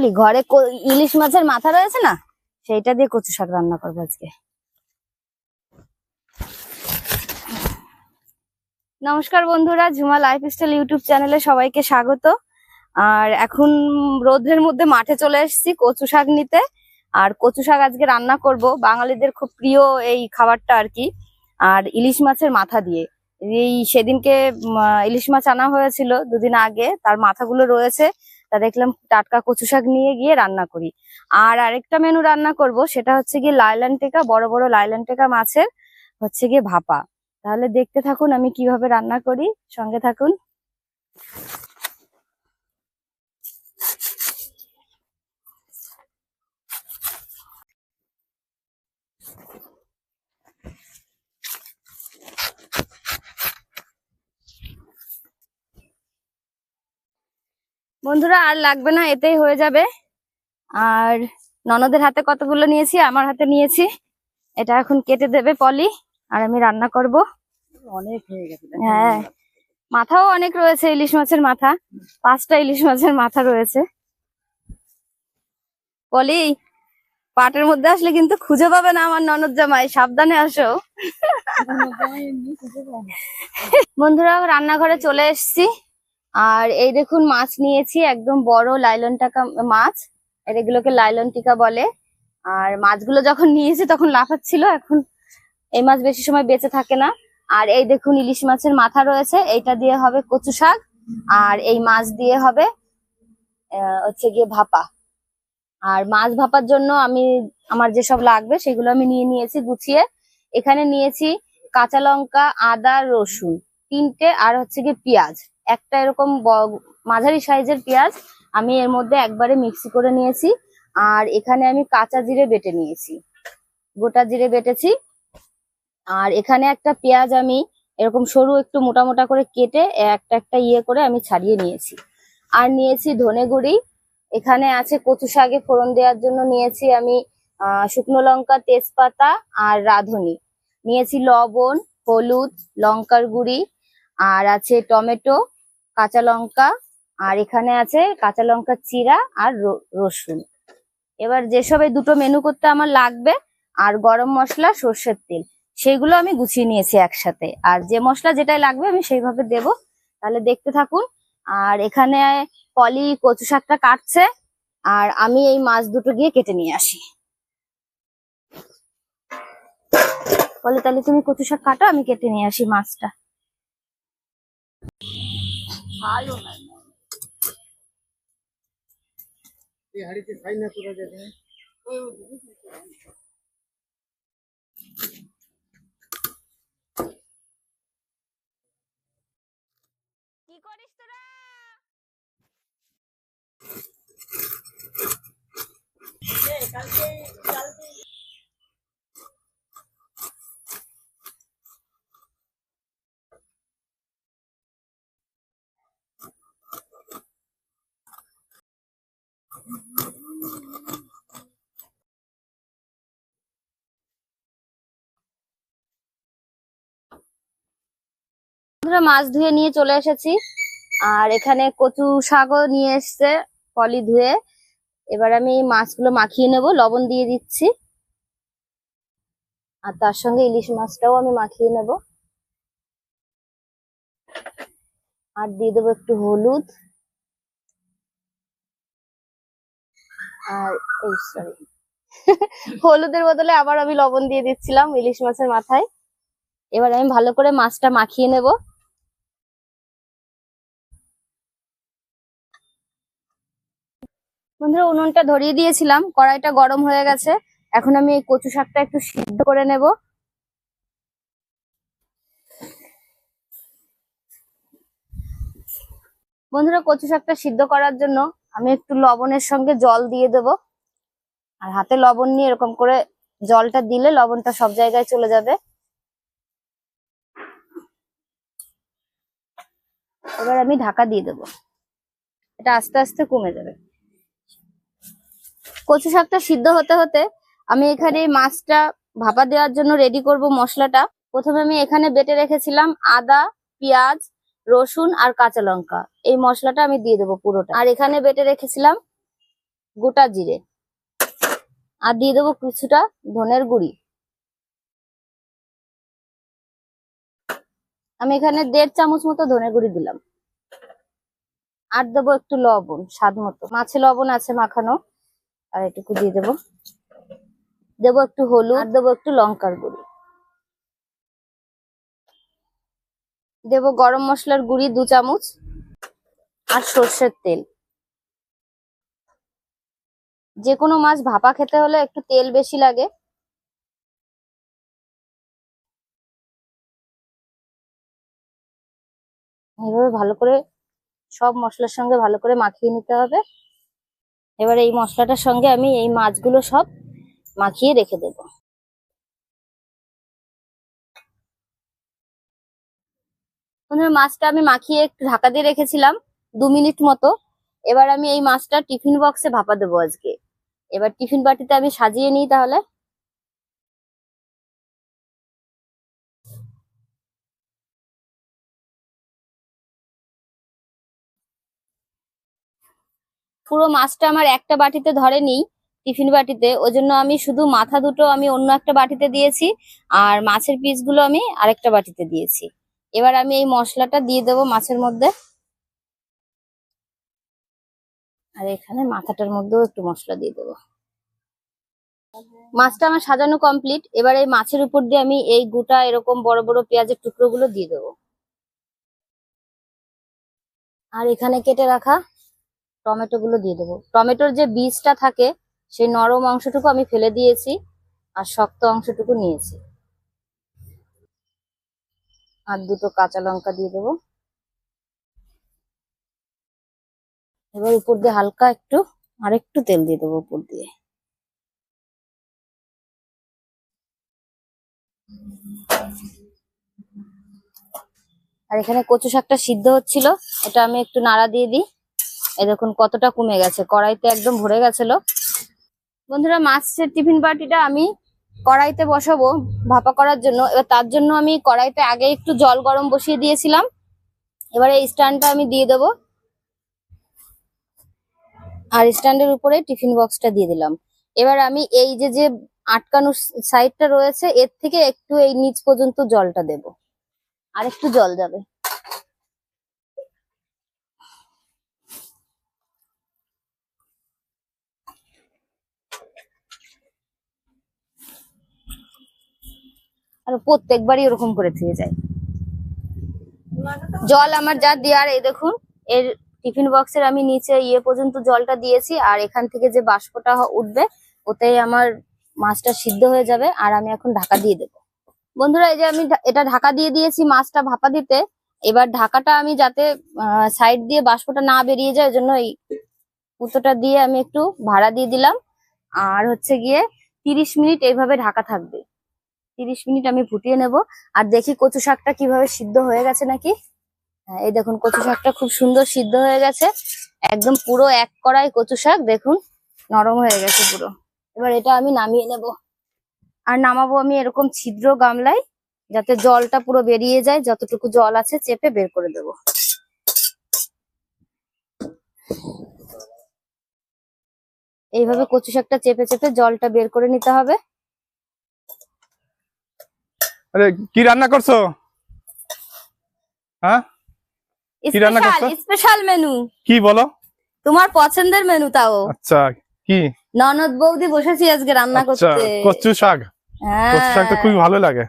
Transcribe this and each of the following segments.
বলি, ঘরে ইলিশ মাছের মাথা রয়েছে না? সেইটা দিয়ে কচু শাক রান্না করব আজকে। নমস্কার বন্ধুরা, ঝুমা লাইফ স্টাইল ইউটিউব চ্যানেলে সবাইকে স্বাগত। আর এখন রোদের মধ্যে মাঠে চলে এসেছি কচু শাক নিতে। আর কচু শাক আজকে রান্না করব। বাঙালিদের খুব প্রিয় এই খাবারটা আর কি। আর ইলিশ মাছের মাথা দিয়ে। এই সেদিনকে ইলিশ মাছ আনা হয়েছিল দুদিন আগে। তার মাথাগুলো রয়েছে। তা দেখলাম টাটকা কচু শাক নিয়ে গিয়ে রান্না করি। আর আরেকটা মেনু রান্না করব, সেটা হচ্ছে গিয়ে লাইলান টেকা, বড় বড় লাইলান টেকা মাছের হচ্ছে গিয়ে ভাপা। তাহলে দেখতে থাকুন আমি কীভাবে রান্না করি, সঙ্গে থাকুন। বন্ধুরা আর লাগবে না এতেই হয়ে যাবে। আর ননদের হাতে কতগুলো নিয়েছি? আমার হাতে নিয়েছি। এটা এখন কেটে দেবে পলি আর আমি রান্না করব। অনেক হয়ে গেছে হ্যাঁ। মাথাও অনেক রয়েছে ইলিশ মাছের মাথা। পাঁচটা ইলিশ মাছের মাথা রয়েছে। পলি পাটের মধ্যে আসলে কিন্তু খুঁজে পাবে না আমার ননদ জামাই। সাবধানে আসো। বন্ধুরা রান্নাঘরে চলে এসেছি। আর এই দেখুন মাছ নিয়েছি, একদম বড় লাইলন টাকা মাছ। এগুলোকে লাইলন টিকা বলে। আর মাছগুলো যখন নিয়েছি তখন লাফাচ্ছিল, এখন এই মাছ বেশি সময় বেঁচে থাকে না। আর এই দেখুন ইলিশ মাছের মাথা রয়েছে, এইটা দিয়ে হবে কচু শাক। আর এই মাছ দিয়ে হবে হচ্ছে গিয়ে ভাপা। আর মাছ ভাপার জন্য আমি, আমার যেসব লাগবে সেগুলো আমি নিয়ে নিয়েছি গুছিয়ে। এখানে নিয়েছি কাঁচা লঙ্কা, আদা, রসুন। তিনটে, আর হচ্ছে গিয়ে পেঁয়াজ। একটা এরকম মাঝারি সাইজের পেঁয়াজ আমি এর মধ্যে একবারে মিক্সি করে নিয়েছি। আর এখানে আমি কাঁচা জিরে বেটে নিয়েছি। গোটা জিরে বেটেছি। আর এখানে একটা পেঁয়াজ আমি এরকম সরু একটু মোটা মোটা করে কেটে একটা একটা ইয়ে করে আমি ছাড়িয়ে নিয়েছি। আর নিয়েছি ধনে গুঁড়ি। এখানে আছে কচু শাকে ফোড়ন দেওয়ার জন্য নিয়েছি আমি শুকনো লঙ্কা, তেজপাতা আর রাঁধুনি। নিয়েছি লবণ, হলুদ, লঙ্কার গুঁড়ি। আর আছে টমেটো। কাঁচা লঙ্কা, আর এখানে আছে কাঁচা লঙ্কা চিরা আর রসুন। এবার যেসব এই দুটো মেনু করতে আমার লাগবে, আর গরম মশলা, সর্ষের তেল, সেইগুলো আমি গুছিয়ে নিয়েছি একসাথে। আর যে মশলা যেটাই লাগবে আমি সেইভাবে দেব। তাহলে দেখতে থাকুন। আর এখানে পলি কচু শাকটা কাটছে, আর আমি এই মাছ দুটো গিয়ে কেটে নিয়ে আসি। পলি, তাহলে তুমি কচু শাক কাটো, আমি কেটে নিয়ে আসি মাছটা। ভালো না এই হাড়িতে খাই না তোরা? যাবে কি করিস তোরা বন্ধুরা, মাছ ধুয়ে নিয়ে চলে এসেছি। আর এখানে কচু শাকও নিয়ে এসছে, পলি ধুয়ে। এবার আমি মাছগুলো মাখিয়ে নেব, লবণ দিয়ে দিচ্ছি। আর তার সঙ্গে ইলিশ মাছটাও আমি মাখিয়ে নেব। আর দিয়ে দেবো একটু হলুদ। আর এই সরি হলুদের বদলে আবার আমি লবণ দিয়ে দিচ্ছিলাম ইলিশ মাছের মাথায়। এবার আমি ভালো করে মাছটা মাখিয়ে নেব। বন্ধুরা, উনুনটা ধরিয়ে দিয়েছিলাম, কড়াইটা গরম হয়ে গেছে। এখন আমি এই কচু শাকটা একটু সিদ্ধ করে নেব। বন্ধুরা, কচু শাকটা সিদ্ধ করার জন্য আমি একটু লবণের সঙ্গে জল দিয়ে দেব। আর হাতে লবণ নিয়ে এরকম করে জলটা দিলে লবণটা সব জায়গায় চলে যাবে। এবার আমি ঢাকা দিয়ে দেবো। এটা আস্তে আস্তে কমে যাবে। কচু শাকটা সিদ্ধ হতে হতে আমি এখানে মাছটা ভাপা দেওয়ার জন্য রেডি করব মশলাটা। প্রথমে আমি এখানে বেটে রেখেছিলাম আদা, পেঁয়াজ, রসুন আর কাঁচা লঙ্কা। এই মশলাটা আমি দিয়ে দেবো পুরোটা। আর এখানে বেটে রেখেছিলাম গোটা জিরে। আর দিয়ে দেবো কিছুটা ধনের গুঁড়ি। আমি এখানে দেড় চামচ মতো ধনের গুঁড়ি দিলাম। আর দেবো একটু লবণ, স্বাদ মতো। মাছে লবণ আছে মাখানো। আর এটুকু দিয়ে দেবো। দেবো একটু হলুদ দেবো একটু লঙ্কার গুঁড়ি। দেবো গরম মশলার গুঁড়ি দু চামচ আর সর্ষের তেল। যে কোনো মাছ ভাপা খেতে হলে একটু তেল বেশি লাগে। এইভাবে ভালো করে সব মশলার সঙ্গে ভালো করে মাখিয়ে নিতে হবে। এবার এই মশলাটার সঙ্গে আমি এই মাছগুলো সব মাখিয়ে রেখে দেব। বন্ধুরা, মাছটা আমি মাখিয়ে ঢাকা দিয়ে রেখেছিলাম দু মিনিট মতো। এবার আমি এই মাছটা টিফিন বক্সে ভাপা দেবো আজকে। এবার টিফিন বাটিতে আমি সাজিয়ে নিই তাহলে। পুরো মাছটা আমার একটা বাটিতে ধরেনি, টিফিন বাটিতে। ওই জন্য আমি শুধু মাথা দুটো আমি অন্য একটা বাটিতে দিয়েছি, আর মাছের পিসগুলো আমি আরেকটা বাটিতে দিয়েছি। এবার আমি এই মশলাটা দিয়ে দেবো মাছের মধ্যে। আর এখানে মাথাটার মধ্যেও একটু মশলা দিয়ে দেবো। মাছটা আমার সাজানো কমপ্লিট। এবার এই মাছের উপর দিয়ে আমি এই গোটা এরকম বড় বড় পেঁয়াজের টুকরোগুলো দিয়ে দেবো। আর এখানে কেটে রাখা টমেটো গুলো দিয়ে দেবো। টমেটোর যে বীজটা থাকে, সেই নরম অংশটুকু আমি ফেলে দিয়েছি আর শক্ত অংশটুকু নিয়েছি। আর দুটো কাঁচা লঙ্কা দিয়ে দেবো। এবার উপর দিয়ে হালকা একটু আর একটু তেল দিয়ে দেবো উপর দিয়ে। আর এখানে কচু শাকটা সিদ্ধ হচ্ছিল, এটা আমি একটু নাড়া দিয়ে দিই। এই দেখুন কতটা কমে গেছে। কড়াইতে একদম ভরে গেছিল। বন্ধুরা, মাছের টিফিন বাটিটা আমি কড়াইতে বসাবো ভাপা করার জন্য। এবার তার জন্য আমি কড়াইতে আগে একটু জল গরম বসিয়ে দিয়েছিলাম। এবারে স্ট্যান্ডটা আমি দিয়ে দেবো। আর স্ট্যান্ডের উপরে টিফিন বক্সটা দিয়ে দিলাম। এবার আমি এই যে যে আটকানো সাইডটা রয়েছে, এর থেকে একটু এই নিচ পর্যন্ত জলটা দেব। আর একটু জল যাবে। আর প্রত্যেকবারই ওরকম করে থেকে যায়। জল আমার যা দেওয়ার, এই দেখুন, এর টিফিন বক্সের আমি নিচে ইয়ে পর্যন্ত জলটা দিয়েছি, আর এখান থেকে যে বাষ্পটা উঠবে, ওতেই আমার মাছটা সিদ্ধ হয়ে যাবে, আর আমি এখন ঢাকা দিয়ে দেবো। বন্ধুরা, এই যে আমি এটা ঢাকা দিয়ে দিয়েছি মাছটা ভাপা দিতে, এবার ঢাকাটা আমি যাতে সাইড দিয়ে বাষ্পটা না বেরিয়ে যায় জন্য এই পুতোটা দিয়ে আমি একটু ভাড়া দিয়ে দিলাম। আর হচ্ছে গিয়ে তিরিশ মিনিট এইভাবে ঢাকা থাকবে। তিরিশ মিনিট আমি ফুটিয়ে নেব। আর দেখি কচু শাকটা কীভাবে সিদ্ধ হয়ে গেছে নাকি? হ্যাঁ এই দেখুন, কচু শাকটা খুব সুন্দর সিদ্ধ হয়ে গেছে। একদম পুরো এক কড়াই কচু শাক, দেখুন, নরম হয়ে গেছে পুরো। এবার এটা আমি নামিয়ে নেব। আর নামাবো আমি এরকম ছিদ্র গামলায়, যাতে জলটা পুরো বেরিয়ে যায়। যতটুকু জল আছে চেপে বের করে দেব। এইভাবে কচু শাকটা চেপে চেপে জলটা বের করে নিতে হবে। আরে কি রান্না করছ? হ্যাঁ? কি রান্না করছ? স্পেশাল মেনু কি বলো? তোমার পছন্দের মেনু তাও। আচ্ছা কি? ননদ বৌদি বসেছি আজকে রান্না আচ্ছা করতে। কচু শাক। হ্যাঁ। কচু শাক তো খুবই ভালো লাগে।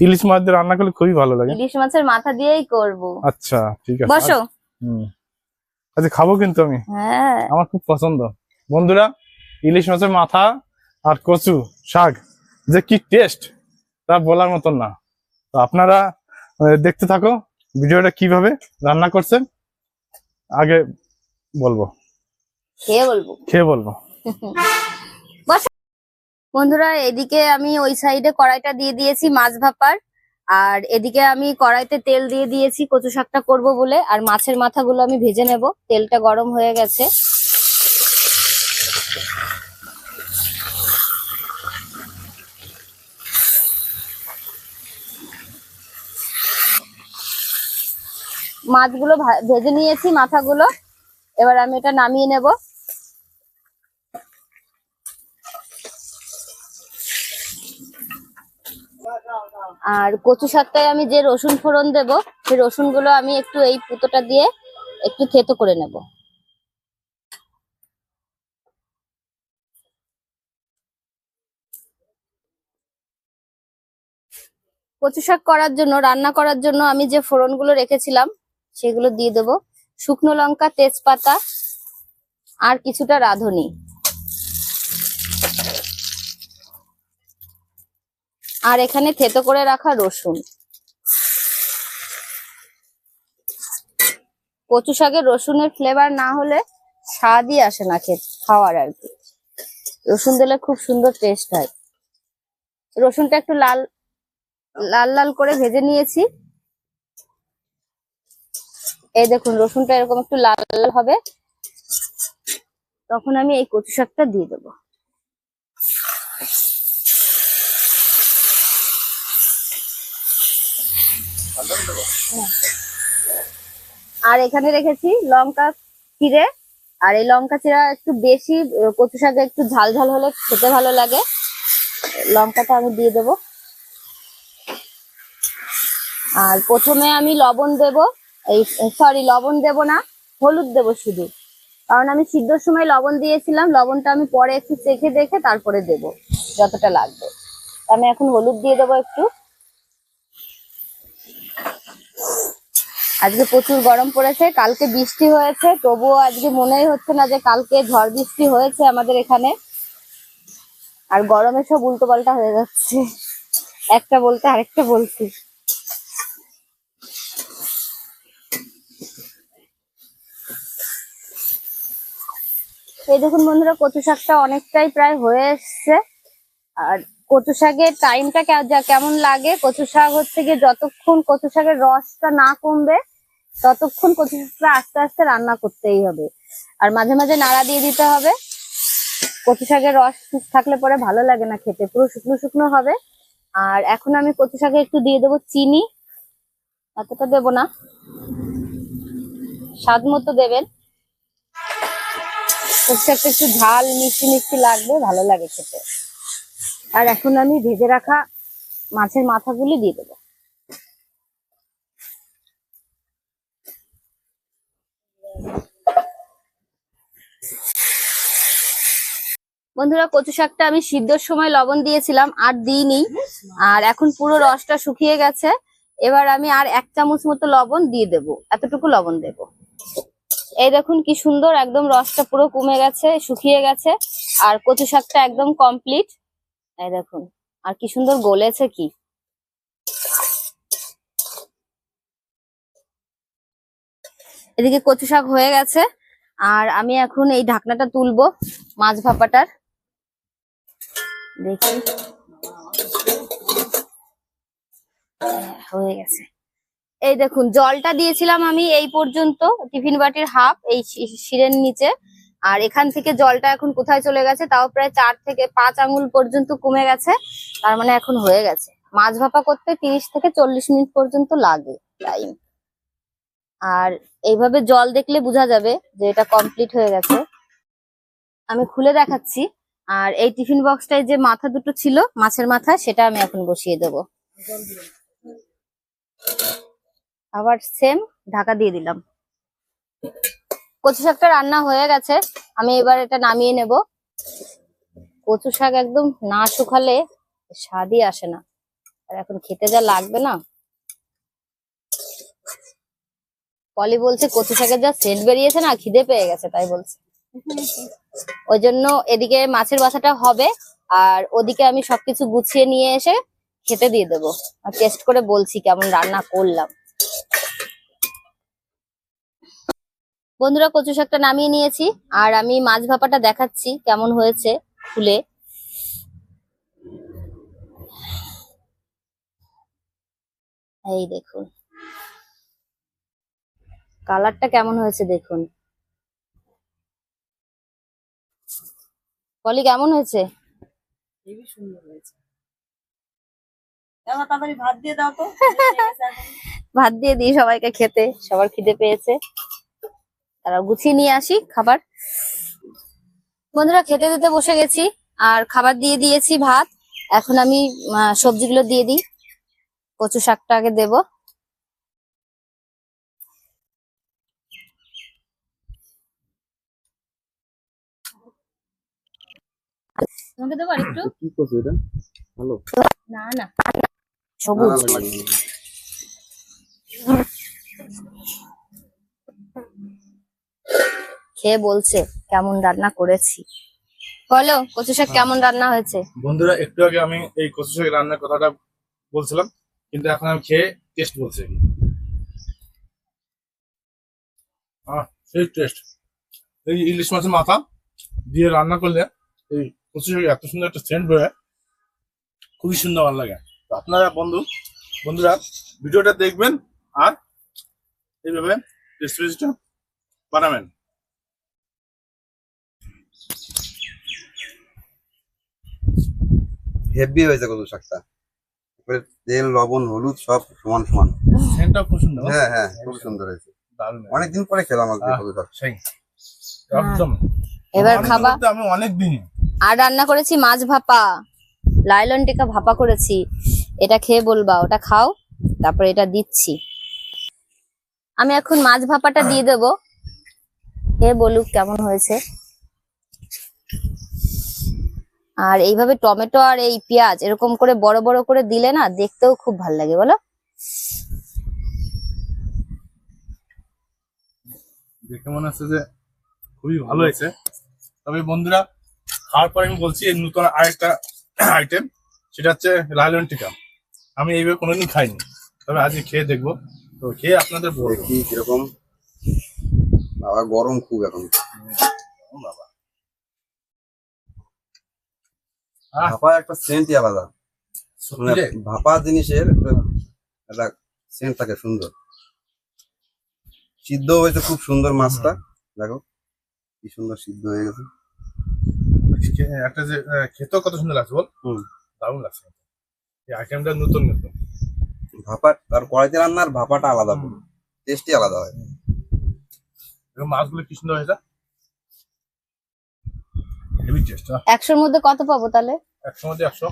ইলিশ মাছ দিয়ে রান্না করলে খুবই ভালো লাগে। ইলিশ মাছের মাথা দিয়েই করব। আচ্ছা ঠিক আছে। বসো। হুম। আচ্ছা খাব কিন্তু আমি। হ্যাঁ। আমার খুব পছন্দ। বন্ধুরা ইলিশ মাছের মাথা আর কচু শাক যে কি টেস্ট তা বলার মতন না। তো আপনারা দেখতে থাকো ভিডিওটা কীভাবে রান্না করছেন। আগে বলব। খেয়ে বলব। খেয়ে বলব। বন্ধুরা এদিকে আমি ওই সাইডে কড়াইটা দিয়ে দিয়েছি মাছ ভাপার। আর এদিকে আমি কড়াইতে তেল দিয়ে দিয়েছি কচু শাকটা করব বলে। আর মাছের মাথাগুলো আমি ভেজে নেব। তেলটা গরম হয়ে গেছে। মাছগুলো ভেজে নিয়েছি মাথাগুলো। এবার আমি এটা নামিয়ে নেব। আর কচু শাকটায় আমি যে রসুন ফোড়ন দেব, সেই রসুনগুলো আমি একটু এই পুতোটা দিয়ে একটু থেতো করে নেব। কচু শাক করার জন্য, রান্না করার জন্য আমি যে ফোড়নগুলো রেখেছিলাম সেগুলো দিয়ে দেব। শুকনো লঙ্কা, তেজপাতা, আর কিছুটা রাঁধুনি। আর এখানে থেতো করে রাখা রসুন। কচু শাকের রসুনের ফ্লেভার না হলে স্বাদই আসে না খেতে, খাওয়ার আর কি। রসুন দিলে খুব সুন্দর টেস্ট হয়। রসুনটা একটু লাল লাল লাল করে ভেজে নিয়েছি। এই দেখুন, রসুনটা এরকম একটু লাল লাল হবে। তখন আমি এই কচু শাকটা দিয়ে দেবো। আর এখানে রেখেছি লঙ্কা চিড়ে। আর এই লঙ্কা চিরা একটু বেশি, কচু শাকে একটু ঝাল ঝাল হলে খেতে ভালো লাগে। লঙ্কাটা আমি দিয়ে দেব। আর প্রথমে আমি লবণ দেব। এই সরি লবণ দেব না, হলুদ দেব শুধু। কারণ আমি সিদ্ধর সময় লবণ দিয়েছিলাম, লবণটা আমি পরে একটু চেখে দেখে তারপরে দেব, যতটা লাগবে। আমি এখন হলুদ দিয়ে দেবো একটু। আজকে প্রচুর গরম পড়েছে, কালকে বৃষ্টি হয়েছে, তবুও আজকে মনেই হচ্ছে না যে কালকে ঝড় বৃষ্টি হয়েছে আমাদের এখানে। আর গরমে সব উল্টো পাল্টা হয়ে যাচ্ছে। একটা বলতে আরেকটা বলছি। এই দেখুন বন্ধুরা, কচু শাকটা অনেকটাই প্রায় হয়ে এসছে। আর কচু শাকের টাইমটা কেমন লাগে, কচু শাক হচ্ছে গিয়ে যতক্ষণ কচু শাকের রসটা না কমবে, ততক্ষণ কচু শাকটা আস্তে আস্তে রান্না করতেই হবে। আর মাঝে মাঝে নাড়া দিয়ে দিতে হবে। কচু শাকের রস থাকলে পরে ভালো লাগে না খেতে, পুরো শুকনো শুকনো হবে। আর এখন আমি কচু শাকে একটু দিয়ে দেবো চিনি। এতটা দেবো না। স্বাদ মতো দেবেন। কচু শাকটা একটু ঝাল, মিষ্টি মিষ্টি লাগবে, ভালো লাগে খেতে। আর এখন আমি ভেজে রাখা মাছের মাথাগুলি দিয়ে দেবো। বন্ধুরা, কচু শাকটা আমি সিদ্ধর সময় লবণ দিয়েছিলাম, আর দিইনি। আর এখন পুরো রসটা শুকিয়ে গেছে। এবার আমি আর এক চামচ মতো লবণ দিয়ে দেব। এতটুকু লবণ দেব। এই দেখুন কি সুন্দর একদম রসটা পুরো কমে গেছে শুকিয়ে গেছে আর কচু শাকটা একদম কমপ্লিট এই দেখুন আর কি সুন্দর গলেছে কি। এদিকে কচু শাক হয়ে গেছে আর আমি এখন এই ঢাকনাটা তুলবো মাছ ভাপাটার। দেখি। হ্যাঁ, হয়ে গেছে। এই দেখুন, জলটা দিয়েছিলাম আমি এই পর্যন্ত, টিফিন বাটির হাফ, এই শিরের নিচে। আর এখান থেকে জলটা এখন কোথায় চলে গেছে, তাও প্রায় চার থেকে পাঁচ আঙুল পর্যন্ত কমে গেছে, তার মানে এখন হয়ে গেছে। মাছ ভাপা করতে তিরিশ থেকে চল্লিশ মিনিট পর্যন্ত লাগে টাইম আর এইভাবে জল দেখলে বোঝা যাবে যে এটা কমপ্লিট হয়ে গেছে। আমি খুলে দেখাচ্ছি, আর এই টিফিন বক্সটায় যে মাথা দুটো ছিল, মাছের মাথা, সেটা আমি এখন বসিয়ে দেব। আবার সেম ঢাকা দিয়ে দিলাম। কচু শাকটা রান্না হয়ে গেছে, আমি এবার এটা নামিয়ে নেব। কচু শাক একদম না শুকালে স্বাদই আসে না। আর এখন খেতে যা লাগবে না। পলি বলছে কচু শাকের যা সেন্ট বেরিয়েছে না, খিদে পেয়ে গেছে, তাই বলছে। ওই জন্য এদিকে মাছের বাসাটা হবে, আর ওদিকে আমি সবকিছু গুছিয়ে নিয়ে এসে খেতে দিয়ে দেবো। আর টেস্ট করে বলছি কেমন রান্না করলাম। বন্ধুরা কচু শাকটা নামিয়ে নিয়েছি আর আমি মাছ ভাপাটা দেখাচ্ছি কেমন হয়েছে খুলে। এই দেখুন। কালারটা কেমন হয়েছে দেখুন। পলি কেমন হয়েছে? হেবি সুন্দর হয়েছে। ভাত দিয়ে দাও তো। ভাত দিয়ে দিই সবাইকে খেতে সবার খিদে পেয়েছে। তারা গুছিয়ে নিয়ে আসি খাবার। বন্ধুরা খেতে দিতে বসে গেছি। আর খাবার দিয়ে দিয়েছি ভাত। এখন আমি আহ, সবজিগুলো দিয়ে দিই। কচু শাকটা আগে দেবো। তোমাকে দেবো আরেকটু? কি করছ এটা? ভালো না না। সবুজ। খেয়ে বলছে কেমন রান্না করেছি? বলো কচু শাক কেমন রান্না হয়েছে? বন্ধুরা একটু আগে আমি এই কচু শাক রান্নার কথাটা বলছিলাম কিন্তু এখন আমি খেয়ে টেস্ট বলছি সেই টেস্ট এই ইলিশ মাছের মাথা দিয়ে রান্না করলে এই কচু শাকে এত সুন্দর একটা সেন্ট বেরোয় খুবই সুন্দর ভালো লাগে। তো আপনারা বন্ধু বন্ধুরা ভিডিওটা দেখবেন আর এইভাবে রেসিপিটা বানাবেন। হেভি হয়েছে কত শাকটা। তেল লবণ হলুদ সব সমান সমান। সেন্টটাও খুব সুন্দর। হ্যাঁ হ্যাঁ খুব সুন্দর হয়েছে। অনেকদিন পরে খেলাম আজকে। শাক। সেই। একদম। এবার অনেক খাবা আমি অনেক দিন আর রান্না করেছি মাছ ভাপা। লাইলন টিকা ভাপা করেছি। এটা খেয়ে বলবা ওটা খাও তারপর এটা দিচ্ছি। আমি এখন মাছ ভাপাটা দিয়ে দেবো। খেয়ে বলুক কেমন হয়েছে। আর এইভাবে টমেটো আর এই পেঁয়াজ এরকম করে বড় বড় করে দিলে না দেখতেও খুব ভালো লাগে বলো? দেখে মনে হচ্ছে যে খুবই ভালো হয়েছে। তবে বন্ধুরা খাওয়ার পরে আমি বলছি এই নতুন আরেকটা আইটেম সেটা হচ্ছে লাইলন টিকা। আমি এইভাবে কোনোদিন খাইনি তবে আজকে খেয়ে দেখব। তো খেয়ে আপনাদের বলব। দেখি কীরকম। বাবা গরম খুব এখন। বাবা। ভাপা একটা সেন্টই আলাদা। মানে ভাপা জিনিসের একটা- সেন্ট থাকে সুন্দর। সিদ্ধ হয়েছে খুব সুন্দর মাছটা দেখো কি সুন্দর সিদ্ধ হয়ে গেছে। একটা যে আহ, খেতেও কত সুন্দর লাগছে বল। দারুণ লাগছে এই আইটেমটা নতুন নতুন। ভাপা আর কড়াইতে রান্নার ভাপাটা আলাদা। টেস্টই আলাদা হয়। মাছগুলো কি সুন্দর হয়েছে? একশোর মধ্যে কত পাবো তাহলে? একশো মধ্যে একশো।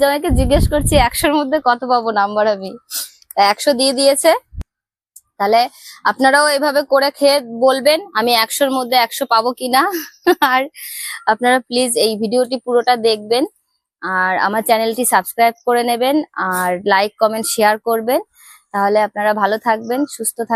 জামাইকে জিজ্ঞেস করছি একশোর মধ্যে কত পাবো নাম্বার আমি? একশো দিয়ে দিয়েছে। তাহলে আপনারাও এভাবে করে খেয়ে বলবেন আমি একশোর মধ্যে একশো পাবো কিনা। আর আপনারা প্লিজ এই ভিডিওটি পুরোটা দেখবেন আর আমার চ্যানেলটি সাবস্ক্রাইব করে নেবেন আর লাইক কমেন্ট শেয়ার করবেন। তাহলে আপনারা ভালো থাকবেন সুস্থ থাকবেন।